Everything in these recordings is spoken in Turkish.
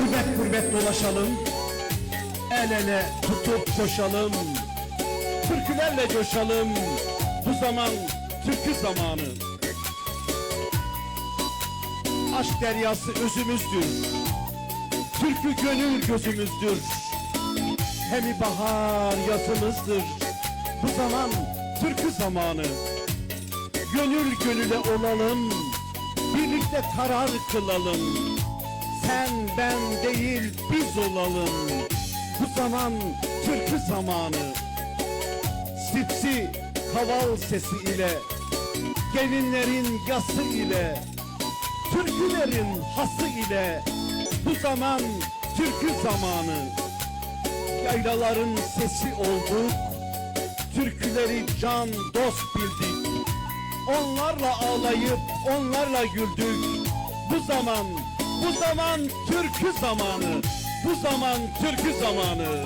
Gurbet gurbet dolaşalım. El ele tutup koşalım. Türkülerle coşalım. Bu zaman türkü zamanı. Aşk deryası özümüzdür. Türkü gönül gözümüzdür. Hemi bahar yazımızdır. Bu zaman türkü zamanı. Gönül gönüle olalım. Birlikte karar kılalım Sen ben değil biz olalım. Bu zaman türkü zamanı. Sipsi kaval sesi ile Gelinlerin yası ile Türkülerin hası ile Bu zaman türkü zamanı. Yaylaların sesi olduk Türküleri can dost bildik. Onlarla ağlayıp onlarla güldük. Bu zaman, bu zaman türkü zamanı. Bu zaman türkü zamanı.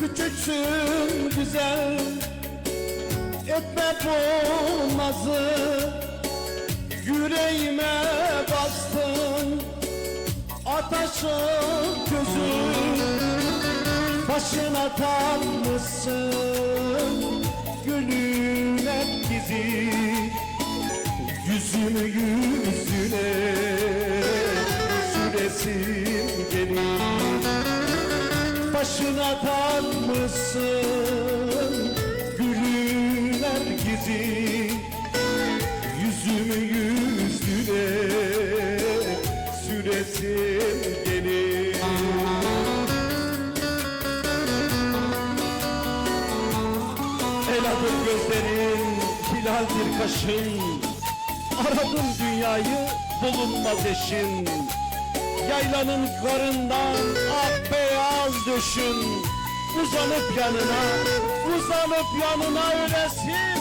Küçüksün güzel Etme bu nazı Yüreğime bastın Ataşın gözü Başına takmışsın Gönül hep gizi Yüzümü yüzüne Süresim gelir başına takmışsın Gülüler gizi Yüzümü yüzüne Eladır gözlerin, hilaldir kaşın. Aradım dünyayı, bulunmaz eşin. Yaylanın karından ak beyaz düşün Uzanıp yanına, uzanıp yanına ölesim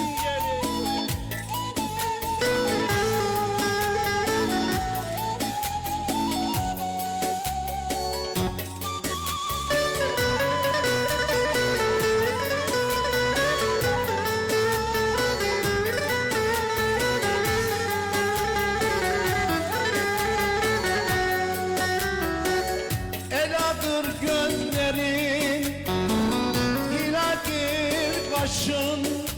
Hilaldir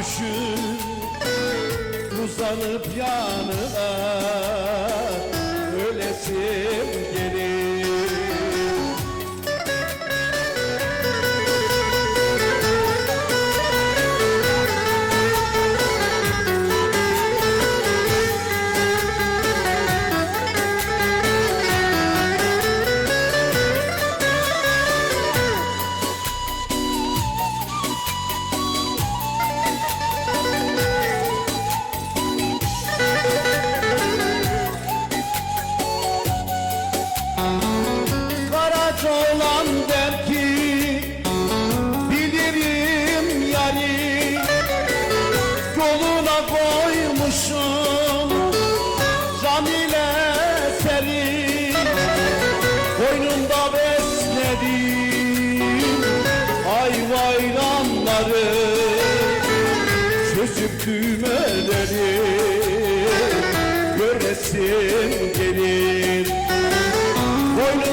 düşün Uzanıp yanına Ölesim koymuşum. Can ile seni Koynumda besledim. Ay bayramları Çözüp düğmeleri Göresim gelir. Beslemiş